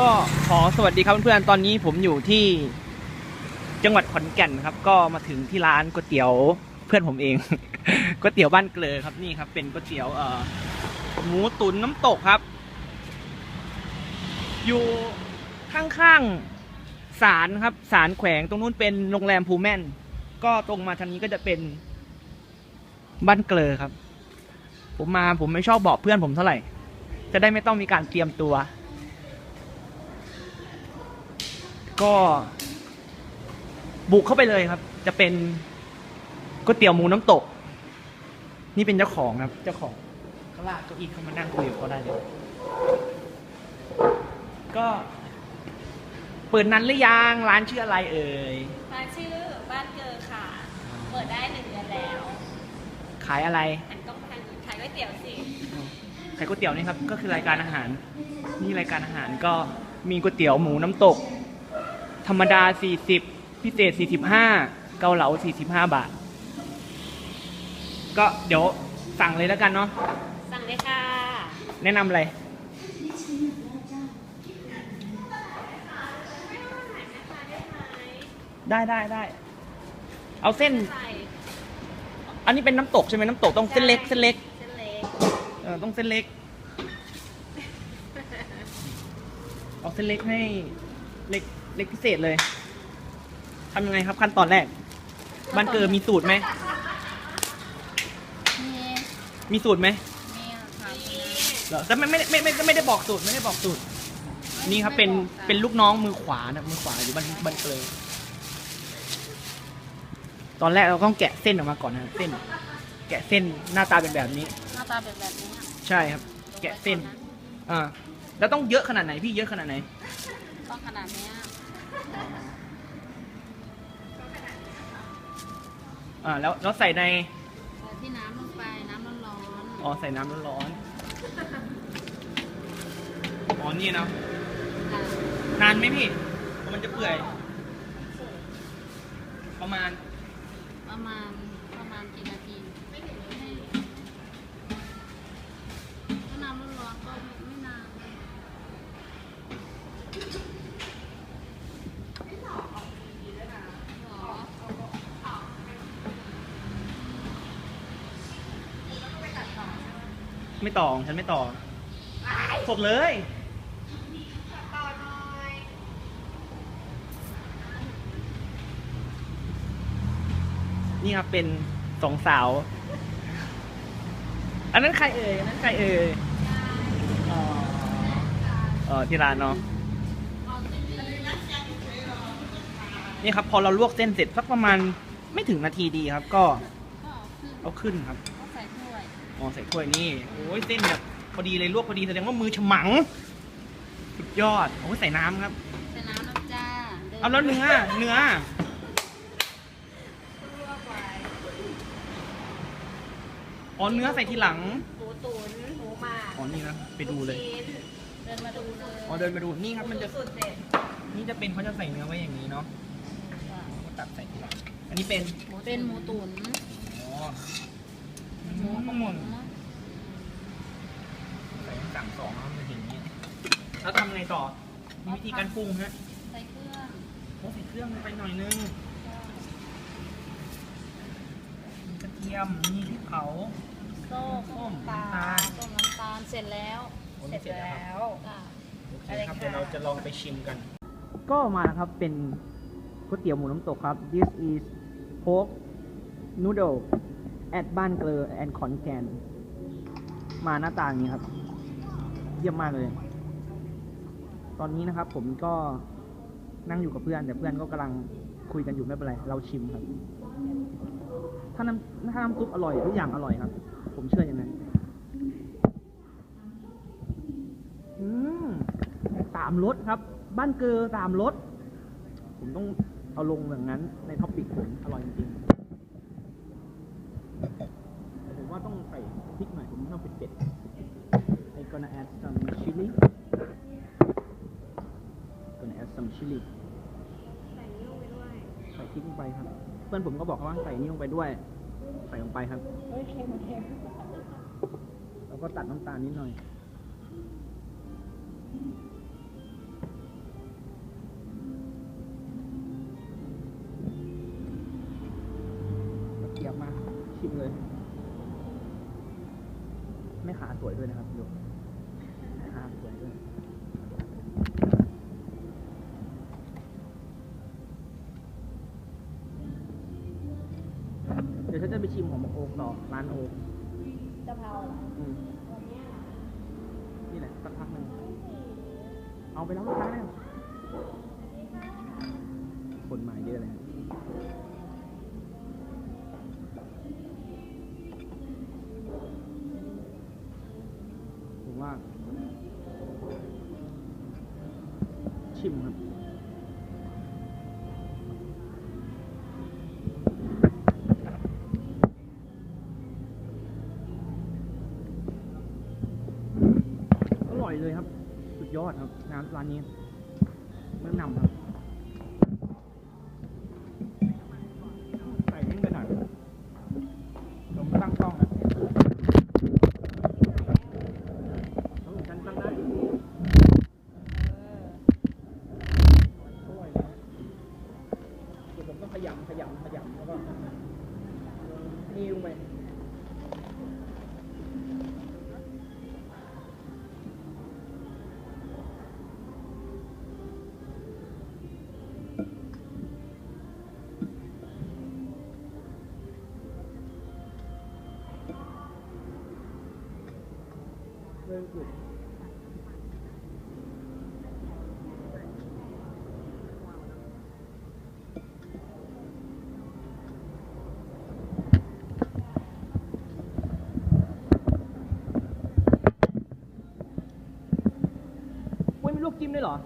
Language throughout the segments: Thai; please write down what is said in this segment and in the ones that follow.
ก็ขอสวัสดีครับเพื่อนๆ ตอนนี้ผมอยู่ที่จังหวัดขอนแก่นครับ ก็มาถึงที่ร้านก๋วยเตี๋ยวเพื่อนผมเอง ก๋วยเตี๋ยวบ้านเกลอครับนี่ครับ เป็นก๋วยเตี๋ยวเอ่อหมูตุ๋นน้ำตกครับ อยู่ข้างๆศาลครับศาลแขวงตรงนู้นเป็นโรงแรมภูแม่นก็ตรงมาทางนี้ก็จะเป็นบ้านเกลอครับ ผมมาผมไม่ชอบบอกเพื่อนผมเท่าไหร่ จะได้ไม่ต้องมีการเตรียมตัว ก็ บุกเข้าไปเลยครับ จะเป็นก๋วยเตี๋ยวหมูน้ำตก นี่เป็นเจ้าของครับ เจ้าของก็ลากเก้าอี้เข้ามานั่งคุยกับเขาได้เลย ก็เปิดนั้นหรือยังร้านชื่ออะไรเอ่ยร้านชื่อบ้านเกอค่ะ เปิดได้หนึ่งเดือนแล้วขายอะไรหันกล้องไปทางนู้นขายก๋วยเตี๋ยวสิขายก๋วยเตี๋ยวนี่ครับก็คือรายการอาหาร นี่รายการอาหารก็มีก๋วยเตี๋ยวหมูน้ำตก ธรรมดา 40 พิเศษ 45 เกาเหลา 45 บาท ก็เดี๋ยวสั่งเลยแล้วกันเนาะ สั่งเลยค่ะ แนะนำอะไร ได้ได้ได้ เอาเส้น ใส่อันนี้เป็นน้ำตกใช่ไหมน้ำตกต้องเส้นเล็กเส้นเล็ก เส้นเล็ก เออต้องเส้นเล็ก เอาเส้นเล็กให้เล็ก เล็กพิเศษเลยทำยังไงครับขั้นตอนแรก บ้านเกิดมีสูตรไหม มีมีสูตรไหมมีค่ะเหรอแต่ไม่ไม่ไม่ไม่ไม่ไม่ได้บอกสูตรไม่ได้บอกสูตร นี่ครับเป็นเป็นลูกน้องมือขวานะมือขวาอยู่บ้านบ้านเกลอตอนแรกเราต้องแกะเส้นออกมาก่อนนะเส้น แกะเส้นหน้าตาเป็นแบบนี้ หน้าตาเป็นแบบนี้ใช่ครับ แกะเส้น อ่าแล้วต้องเยอะขนาดไหนพี่เยอะขนาดไหน ต้องขนาดเนี้ย อ่าแล้วแล้วใส่ใน ใส่ที่น้ำลงไปน้ำร้อนอ๋อใส่น้ำร้อนๆอ๋อนี่นะๆค่ะนานไหมพี่เพราะมันจะเปื่อย ประมาณประมาณประมาณกี่นาทีไม่ถึงไม่ถ้าน้ำร้อนๆก็ไม่นาน ไม่ต่อของฉันไม่ต่อ สดเลยนี่ครับเป็นสองสาว อันนั้นใครเอ่ย อันนั้นใครเอ่ยอ๋อเออที่ร้านเนาะ นี่ครับ พอเราลวกเส้นเสร็จสักประมาณไม่ถึงนาทีดีครับ ก็ก็เอาขึ้นเอาขึ้นครับก็ใส่ถ้วย อ๋อใส่ถ้วยนี่โอ้ยเส้นแบบพอดีเลยลวกพอดีแสดงว่ามือฉมังสุดยอดโอ้ยใส่น้ำครับ ใส่น้ำน้ำจ้าดิเอาแล้วเนื้อเนื้ออ๋อเนื้อใส่ทีหลังหมูตุ๋นหมูหมักอ๋อนี่นะไปดูเลยชิ้นเดินมาดูเลยอ๋อเดินมาดูนี่ครับมันจะสุดเด็ดนี่จะเป็นเขาจะใส่เนื้อไว้อย่างนี้เนาะตัดใส่ทีหลังอันนี้เป็น เป็นหมูตุ๋นอ๋อ หมูกระหม่อมใส่ทั้งสามสองแล้วมันเป็นอย่างนี้แล้วทำไงต่อ มีวิธีการปรุงฮะใส่เครื่องโอ้ใส่เครื่องลงไปหน่อยนึงมีกระเทียม มีพริกเผาส้มส้มตาน้ำตาลลส้มน้ำตาลเสร็จแล้วโอ้นี่เสร็จแล้วครับ จ้ะ โอเคอะไรครับคะ เดี๋ยวเราจะลองไปชิมกัน ก็มานะครับเป็นก๋วยเตี๋ยวหมูน้ำตกครับ this is pork noodle at บ้านเกลือ and ขอนแก่นมาหน้าต่างนี้ครับ เยี่ยมมากเลย ตอนนี้นะครับ ผมก็นั่งอยู่กับเพื่อน แต่เพื่อนก็กำลังคุยกันอยู่ไม่เป็นไร เราชิมครับ ถ้าน้ำถ้าน้ำซุปอร่อยทุกอย่างอร่อยครับ ผมเชื่ออย่างนั้นอืมสามรสครับ บ้านเกลือสามรสผมต้องเอาลงอย่างนั้นในท็อปปิกผมอร่อยจริง spice พริกหน่อยผมชอบเผ็ดๆ I gonna add some chili gonna add some chili ใส่นิ้วไปด้วย ใส่พริกลงไปครับ เพื่อนผมก็บอกว่าใส่นิ้วลงไปด้วย ใส่ลงไปครับโอเคโอเคแล้วก็ตัดน้ำตาลนิดหน่อยเกียบมาชิมเลย สวยด้วยนะครับดูแม่ค้าสวยด้วยเดี๋ยวฉันจะไปชิมของโอ๊กต่อร้านโอ๊กกะเพราเหรออืมวันเนี้ยเหรอนี่แหละสักพักหนึ่งเอาไปแล้วลูกค้าเนี่ยคนมาเยอะเลย ยอดครับร้านร้านนี้แนะนำครับใส่นิ่งไปหน่อยผมตั้งกล้องนะเอาของฉันจังได้อร่อผมต้องขยำขยำขยำแล้วก็ เว้ยมีลวกจิ้มด้วยเหรอ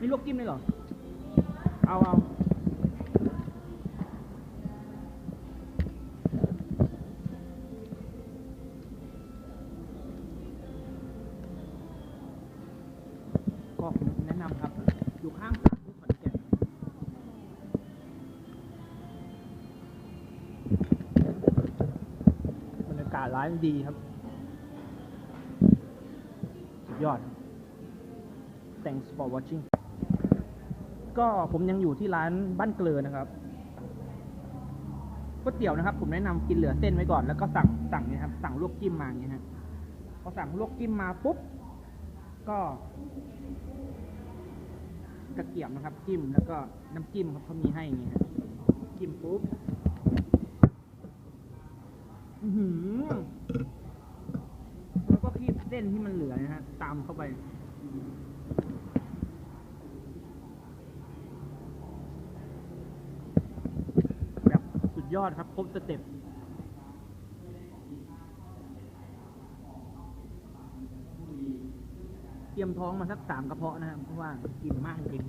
มีลวกจิ้มด้วยเหรอ เอาเอา บรรยากาศร้านดีครับ สุดยอด thanks for watching ก็ผมยังอยู่ที่ร้านบ้านเกลือนะครับก๋วยเตี๋ยวนะครับ ผมแนะนำกินเหลือเส้นไว้ก่อนแล้วก็สั่งสั่งเนี่ยครับ สั่งลวกจิ้มมาอย่างเงี้ยฮะพอสั่งลวกจิ้มมาปุ๊บก็กระเกียบนะครับ จิ้มแล้วก็น้ำจิ้มครับเขามีให้อย่างเงี้ยจิ้มปุ๊บ อื้อหือ แล้วก็คีบเส้นที่มันเหลือนะฮะ ตามเข้าไป แบบสุดยอดครับ ครบสเต็ปเตรียมท้องมาสักสามกระเพาะนะครับเพราะว่ากินมากจริง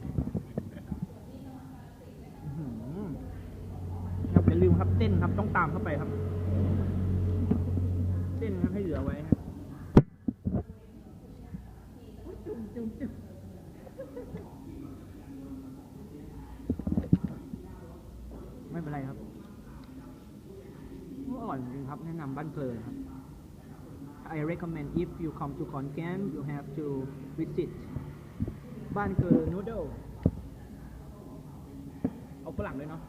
อื้อหือครับอย่าลืมครับเส้นครับต้องตามเข้าไปครับ เส้นครับให้เหลือไว้ครับจุ่มจุ่มจุ่ม ไม่เป็นไรครับอร่อยจริงๆครั บแนะนำบ้านเกลือครับ I recommend if you come to Khon Kaen you have to visit บ้านเกลือ noodle เอาฝรั่งด้วยเนาะ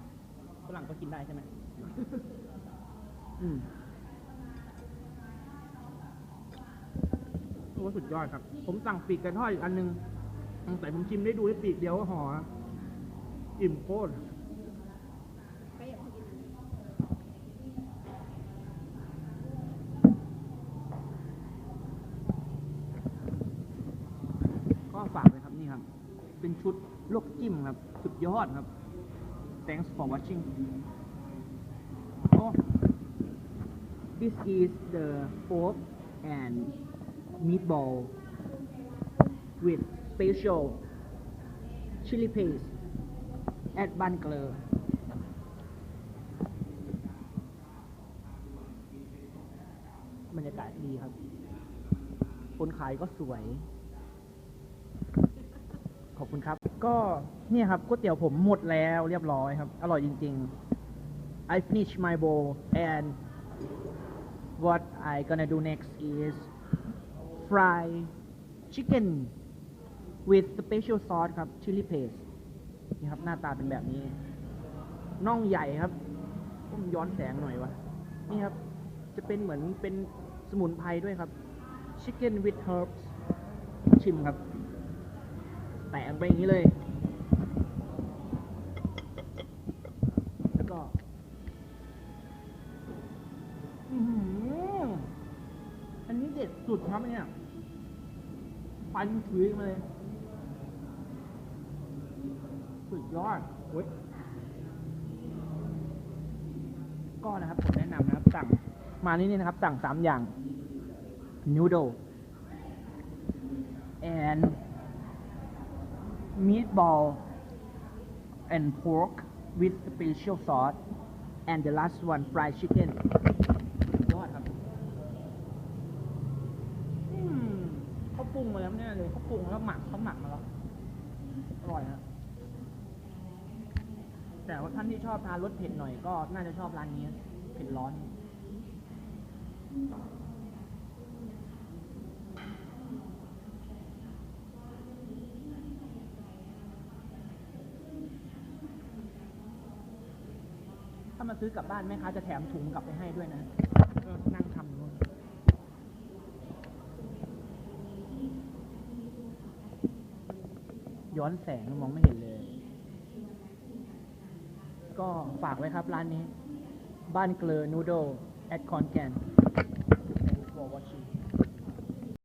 ฝรั่งก็กินได้ใช่ไหมอืมโอ้สุดยอดครับ ผมสั่งปีกไก่ทอดอีกอันนึงแต่ผมชิมได้ดูได้ปีกเดียวก็ห่ออิ่มโคตร ไปอยากกิน ก็ฝากเลยครับนี่ครับ เป็นชุดลวกจิ้มครับ สุดยอดครับ thanks for watching oh this is the pork and meatball with special chili paste at บ้านเกลอบรรยากาศดีครับ คนขายก็สวย ขอบคุณครับ ก็เนี่ยครับก๋วยเตี๋ยวผมหมดแล้วเรียบร้อยครับ อร่อยจริง ๆ I finish my bowl and what I gonna do next is fry chicken with special sauce ครับ chili paste นี่ครับ หน้าตาเป็นแบบนี้ น่องใหญ่ครับผมย้อนแสงหน่อยวะ นี่ครับ จะเป็นเหมือนเป็นสมุนไพรด้วยครับ Chicken with herbs ชิมครับ แตะไปอย่างนี้เลย แล้วก็อือหืออันนี้เด็ดสุดครับเนี่ยฟันถือมาเลย สุดยอดเว้ยก็นะครับผมแนะนำนะครับสั่งมานี่นี่นะครับ สั่งสามอย่าง noodle and meatball and pork with special sauce and the last one fried chicken ยอดครับอืมเขาปรุงมาแล้วเนี่ยเลยเขาปรุงแล้วหมักเขาหมักมาแล้วอร่อยนะแต่ว่าท่านที่ชอบทานรสเผ็ดหน่อยก็น่าจะชอบร้านนี้เผ็ดร้อน ถ้ามาซื้อกลับบ้านแม่ค้าจะแถมถุงกลับไปให้ด้วยนะเออนั่งทำอยู่นู่นย้อนแสงมองไม่เห็นเลย ก็ฝากไว้ครับร้านนี้ บ้านเกลอนูโดแอดคอนแกน Thanks for watching